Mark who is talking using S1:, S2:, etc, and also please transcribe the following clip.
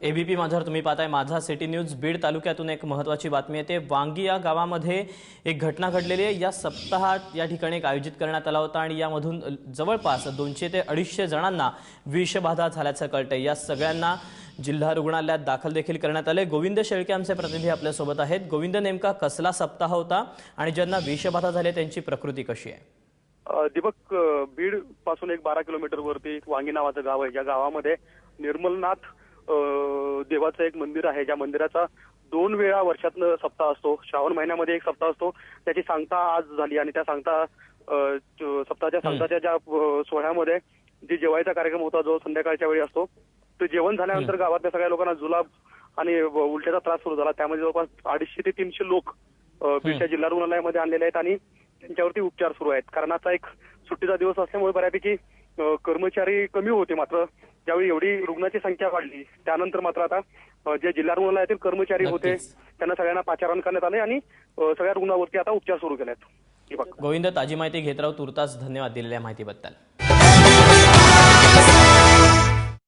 S1: ABP माझ्यावर तुम्ही पाहताय माझा सिटी न्यूज बीड तालुक्यातून एक महत्त्वाची बातमी येते. वांगी या गावामध्ये एक घटना घडलेली आहे. या सप्ताहात या ठिकाणी एक आयोजित करण्यात आला होता आणि यामधून जवळपास दोनशे ते अडीचशे जणांना विषबाधा झाल्याचं कळतंय. या सगळ्यांना जिल्हा रुग्णालयात दाखल देखील करण्यात आले. गोविंद शेळके आमचे प्रतिनिधी आपल्यासोबत आहेत. गोविंद नेमका कसला सप्ताह होता आणि ज्यांना विषबाधा झाली त्यांची प्रकृती कशी आहे?
S2: दीपक बीडपासून एक बारा किलोमीटर वरती वांगी नावाचं गाव आहे. ज्या गावामध्ये निर्मलनाथ देवाचं एक मंदिर आहे ज्या मंदिराचा दोन वेळा वर्षातनं सप्ताह असतो. श्रावण महिन्यामध्ये एक सप्ताह असतो. त्याची सांगता आज झाली आणि त्या सांगता सप्ताहाच्या सांगताच्या ज्या सोहळ्यामध्ये जे जेवायचा कार्यक्रम होता जो संध्याकाळच्या वेळी असतो ते जेवण झाल्यानंतर गावातल्या सगळ्या लोकांना जुलाब आणि उलट्याचा त्रास सुरू झाला. त्यामध्ये जवळपास अडीचशे ते तीनशे लोक बीडच्या जिल्हा रुग्णालयामध्ये आणलेले आहेत आणि त्यांच्यावरती उपचार सुरू आहेत. कारण आता एक सुट्टीचा दिवस असल्यामुळे बऱ्यापैकी कर्मचारी कमी होते मात्र. ज्यावेळी एवढी रुग्णाची संख्या वाढली त्यानंतर मात्र आता जे जिल्हा रुग्णालयातील कर्मचारी होते. त्यांना सगळ्यांना पाचारण करण्यात आले आणि सगळ्या रुग्णावरती आता उपचार सुरू केले आहेत
S1: गोविंद ताजी माहिती घेत राहू. तुर्तास धन्यवाद दिलेल्या माहितीबद्दल.